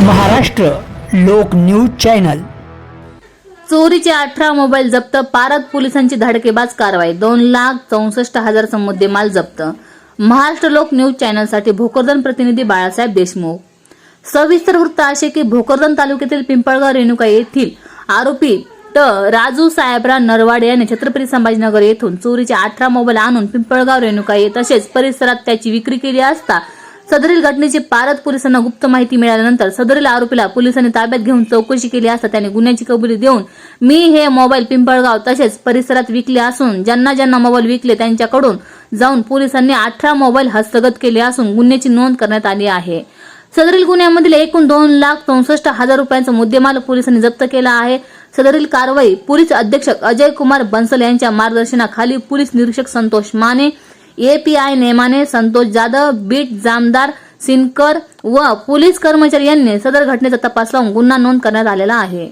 महाराष्ट्र लोक news channel. चोरीचे अठरा मोबाईल जप्त पारद पोलिसांची धडकेबाज कारवाई दोन लाख चौसष्ट हजारचा मुद्देमाल जप्त. महाराष्ट्र लोक न्यूज चॅनलसाठी भोकरदन प्रतिनिधी बाळासाहेब देशमुख. सविस्तर वृत्त असे की भोकरदन तालुक्यातील पिंपळगाव रेणुका येथील आरोपी त. राजू साहेबराव नरवाडे यांनी छत्रपती संभाजीनगर येथून चोरीचे अठरा मोबाईल आणून पिंपळगाव रेणुका येत तसेच परिसरात त्याची विक्री केली असता सदरील घटनेची पारद पोलिसांना गुप्त माहिती मिळाल्यानंतर सदरील आरोपीला पोलिसांनी ताब्यात घेऊन चौकशी केली असता त्याने गुन्ह्याची कबुली देऊन मी हे मोबाईल पिंपळगाव तसेच परिसरात विकले असून ज्यांना ज्यांना मोबाईल विकले त्यांच्याकडून जाऊन पोलिसांनी अठरा मोबाईल हस्तगत केले असून गुन्ह्याची नोंद करण्यात आली आहे. सदरील गुन्ह्यामधील एकूण दोन लाख चौसष्ट हजार रुपयांचा मुद्देमाल पोलिसांनी जप्त केला आहे. सदरील कारवाई पोलीस अधीक्षक अजय कुमार बन्सल यांच्या मार्गदर्शनाखाली पोलीस निरीक्षक संतोष माने एपीआय नेमाने संतोष जाधव बीट जामदार सिनकर व पोलीस कर्मचारी यांनी सदर घटनेचा तपास लावून गुन्हा नोंद करण्यात आलेला आहे.